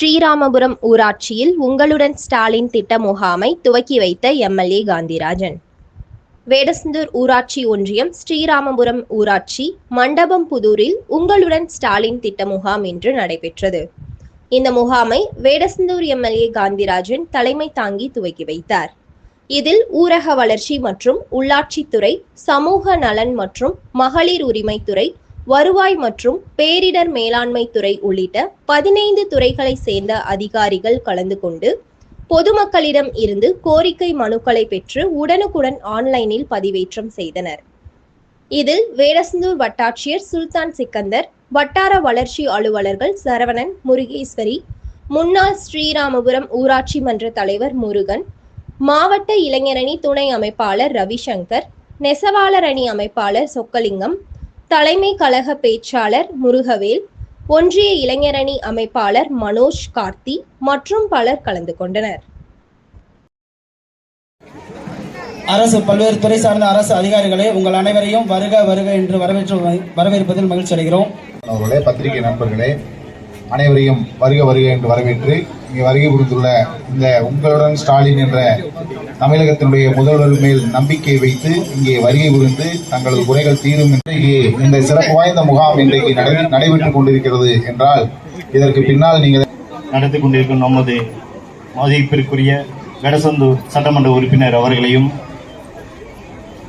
ஸ்ரீராமபுரம் ஊராட்சியில் உங்களுடன் ஸ்டாலின் திட்ட முகாமை துவக்கி வைத்த எம்எல்ஏ காந்திராஜன். வேடசந்தூர் ஊராட்சி ஒன்றியம் ஸ்ரீராமபுரம் ஊராட்சி மண்டபம் புதூரில் உங்களுடன் ஸ்டாலின் திட்ட முகாம் இன்று நடைபெற்றது. இந்த முகாமை வேடசந்தூர் எம்எல்ஏ காந்திராஜன் தலைமை தாங்கி துவக்கி வைத்தார். இதில் ஊரக வளர்ச்சி மற்றும் உள்ளாட்சித்துறை சமூக நலன் மற்றும் மகளிர் உரிமைத்துறை வருவாய் மற்றும் பேரிடர் மேலாண்மை துறை உள்ளிட்ட பதினைந்து துறைகளை சேர்ந்த அதிகாரிகள் கலந்து கொண்டு பொதுமக்களிடம் இருந்து கோரிக்கை மனுக்களை பெற்று உடனுக்குடன் ஆன்லைனில் பதிவேற்றம் செய்தனர். இதில் வேடசந்தூர் வட்டாட்சியர் சுல்தான் சிக்கந்தர் வட்டார வளர்ச்சி அலுவலர்கள் சரவணன் முருகேஸ்வரி முன்னாள் ஸ்ரீராமபுரம் ஊராட்சி மன்ற தலைவர் முருகன் மாவட்ட இளைஞரணி துணை அமைப்பாளர் ரவிசங்கர் நெசவாளர் அணி அமைப்பாளர் சொக்கலிங்கம் தலைமை கழக பேச்சாளர் முருகவேல் ஒன்றிய இளைஞரணி அமைப்பாளர் மனோஜ் கார்த்தி மற்றும் பலர் கலந்து கொண்டனர். அரசு பல்வேறு துறை சார்ந்த அரசு அதிகாரிகளே உங்கள் அனைவரையும் வருக வருக என்று வரவேற்று வரவேற்பதில் மகிழ்ச்சி அடைகிறோம். அவர்களே பத்திரிகை நண்பர்களே அனைவரையும் வருக வருக என்று வரவேற்று இங்கே வருகை புரிந்துள்ள இந்த உங்களுடன் ஸ்டாலின் என்ற தமிழகத்தினுடைய முதல்வர் மேல் நம்பிக்கை வைத்து இங்கே வருகை புரிந்து தங்களது குறைகள் தீரும் இன்றைக்கு இந்த சிறப்பு வாய்ந்த முகாம் இன்றைக்கு நடை- நடைபெற்றுக் கொண்டிருக்கிறது என்றால் இதற்கு பின்னால் நீங்கள் நடத்தி கொண்டிருக்கும் நமது மதிப்பிற்குரிய வெடசந்தூர் சட்டமன்ற உறுப்பினர் அவர்களையும்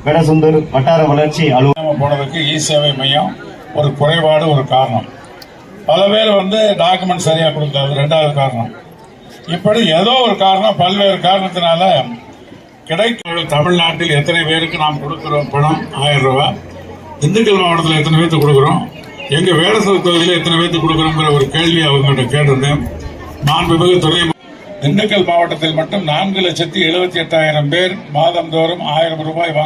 வெடசந்தூர் வட்டார வளர்ச்சி அலுவலர் நம்ம போனதுக்கு இ சேவை மையம் ஒரு குறைபாடு ஒரு காரணம். பல பேர் வந்து டாக்குமெண்ட் சரியா கொடுக்காது ரெண்டாவது காரணம். இப்படி ஏதோ ஒரு காரணம் பல்வேறு காரணத்தினால கிடைக்கிற தமிழ்நாட்டில் எத்தனை பேருக்கு நாம் கொடுக்குறோம் பணம்? ஆயிரம் ரூபாய் திண்டுக்கல் மாவட்டத்தில் எத்தனை பேர்த்து கொடுக்குறோம்? எங்கள் வேடசூர் தொகுதியில் எத்தனை பேர்த்து கொடுக்குறோங்கிற ஒரு கேள்வி அவங்ககிட்ட கேட்டிருந்தேன். மாண்புமிகு துறை திண்டுக்கல் மாவட்டத்தில் மட்டும் நான்கு லட்சத்தி எழுபத்தி எட்டாயிரம் பேர் மாதந்தோறும் ஆயிரம் ரூபாய் வாங்க